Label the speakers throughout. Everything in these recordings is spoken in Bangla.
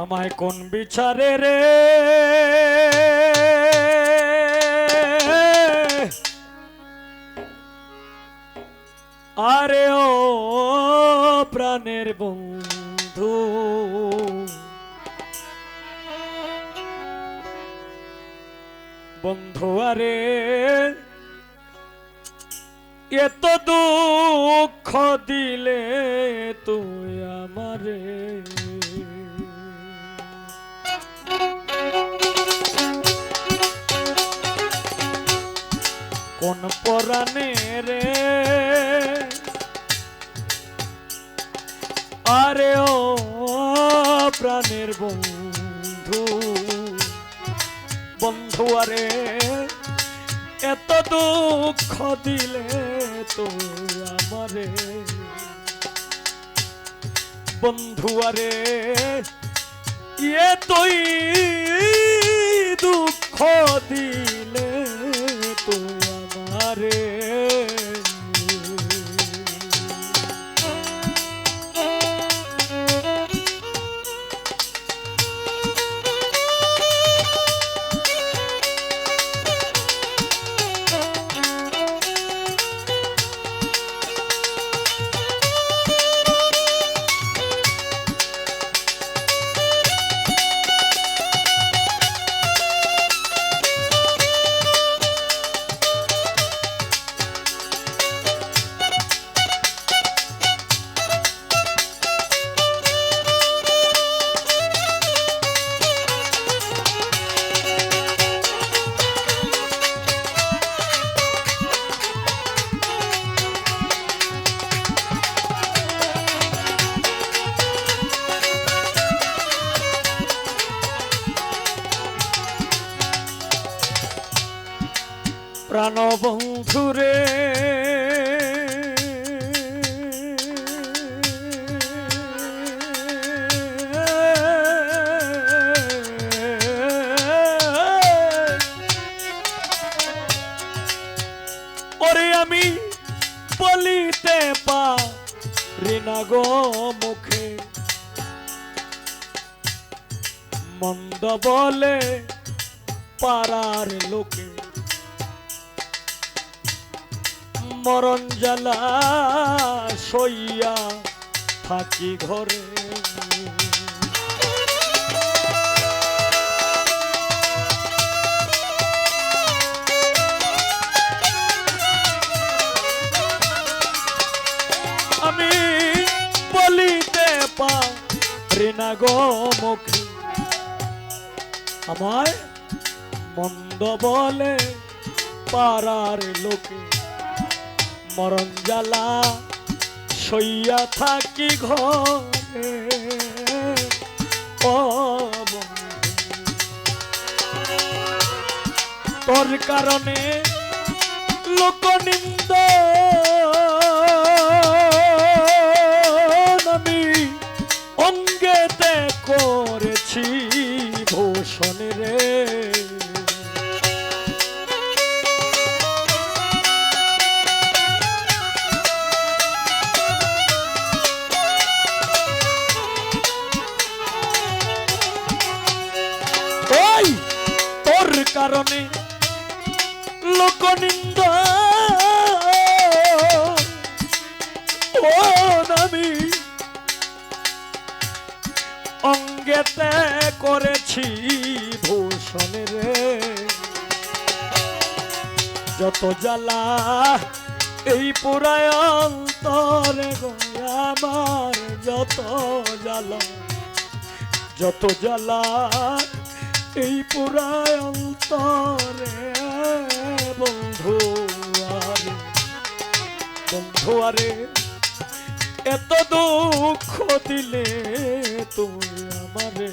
Speaker 1: আমায় কোন বিচারে রে? আরে ও প্রাণের বন্ধু বন্ধু আরে, এত দুঃখ দিলে তুই আমারে। কোন পরাণে রে? আরে ও প্রাণের বন্ধু বন্ধু আরে, এত দুঃখ দিলে তো আমারে। বন্ধু আরে ইয়ে তুই দুঃখ দিলে প্রাণবন্ধুরে ওরে আমি বলিতে পারি না গো মুখে। মন্দ বলে পাড়ার লোকে মরণ জ্বালা সইয়া থাকি ঘরে। আমি বলিতে পারি না গো মুখে। আমায় মন্দ বলে পাড়ার লোকে মরণ জ্বালা সইয়া থাকি ঘরে। তোর কারণে লোকনিন্দ আমি অঙ্গেতে করেছি ভূষণ লোকনিন্দ। ও নামি করেছি ভূষণ রে। যত জ্বালা এই পুরায় অন্তরে আমার যত জ্বালা যত জ্বালা এই পুরায় অন্তরে বন্ধু আরে বন্ধু আরে, এত দুঃখ দিলে তুই আমারে।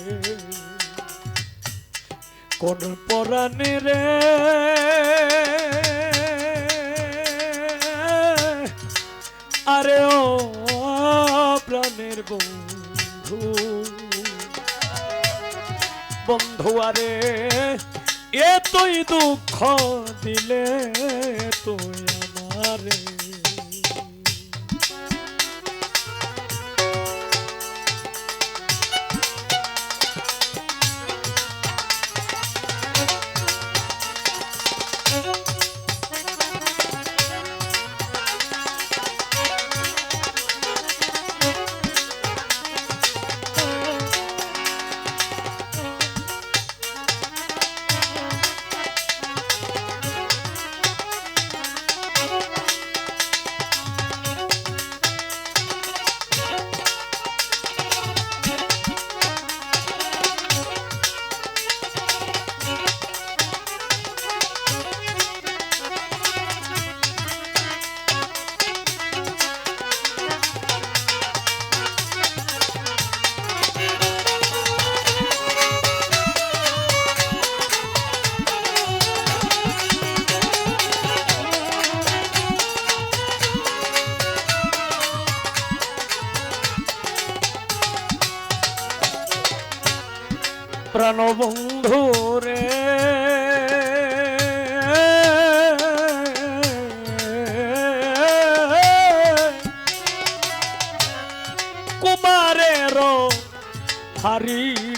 Speaker 1: কোন পরাণে রে? আরে ও প্রাণের বন্ধু বন্ধু আরে এ তুই দুঃখ দিলে তুই আমারে।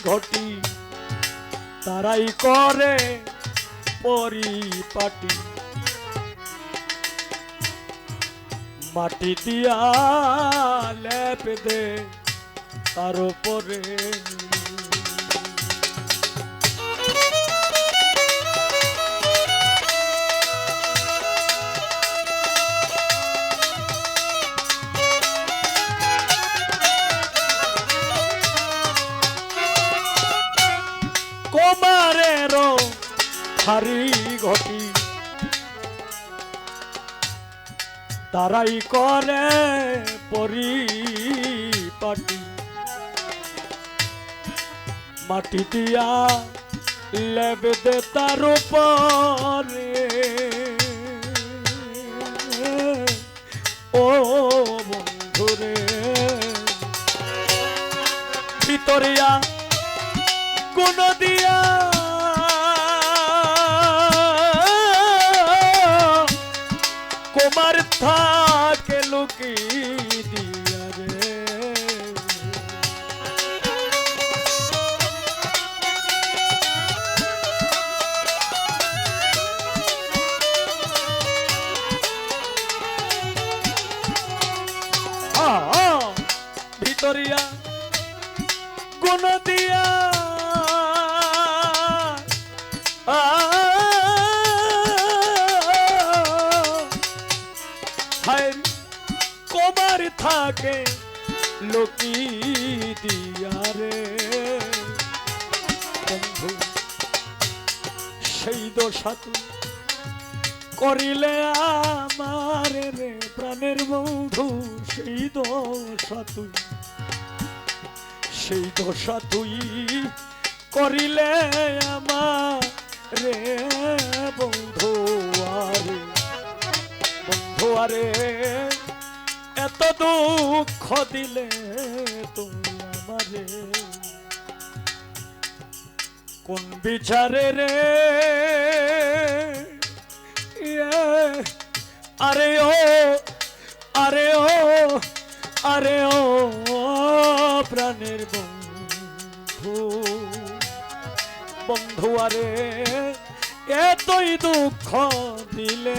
Speaker 1: ঘটি তারাই করে পরিপাটি। মাটি দিয়া লেপ দে তার উপরে হারি ঘটি। তারাই করে পরিপাটি। মাটি দিয়া লেবে দে তার উপরে। ও বন্ধুরে, ভিতরিয়া কোন দিয়া কুমার থাকে লুকি দিয়া রে ভিতরিয়া কোন দিয়া থাকে লোকি দিয়া রে। বন্ধু, সেই দশা তুই করিলে আমার রে প্রাণের বন্ধু, সেই দশা তুই সেই দশা তুই করিলে আমার রে বন্ধু, আরে বন্ধু, আরে এত দুঃখ দিলে তুমি আমারে। কোন বিচারে রে? ইয়ে, আরে ও আরে ও আরে ও প্রাণের বন্ধু। বন্ধু আরে এতই দুঃখ দিলে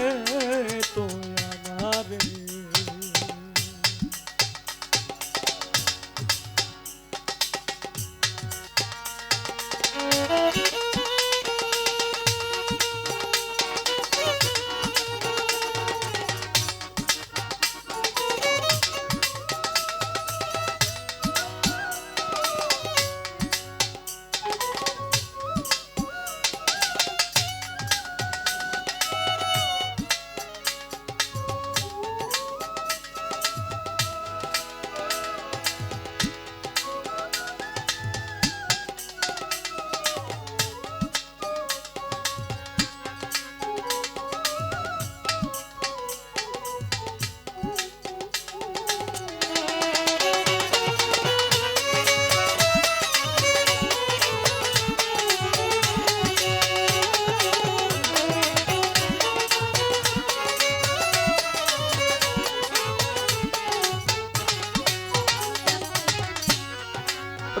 Speaker 1: তুই আমারে।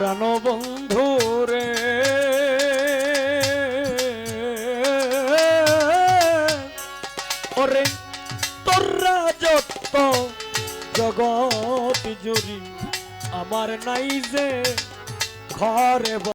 Speaker 1: প্রাণবন্ধু রে। ওরে তোরা যত জগৎ জুড়ি আমার নাই যে ঘরে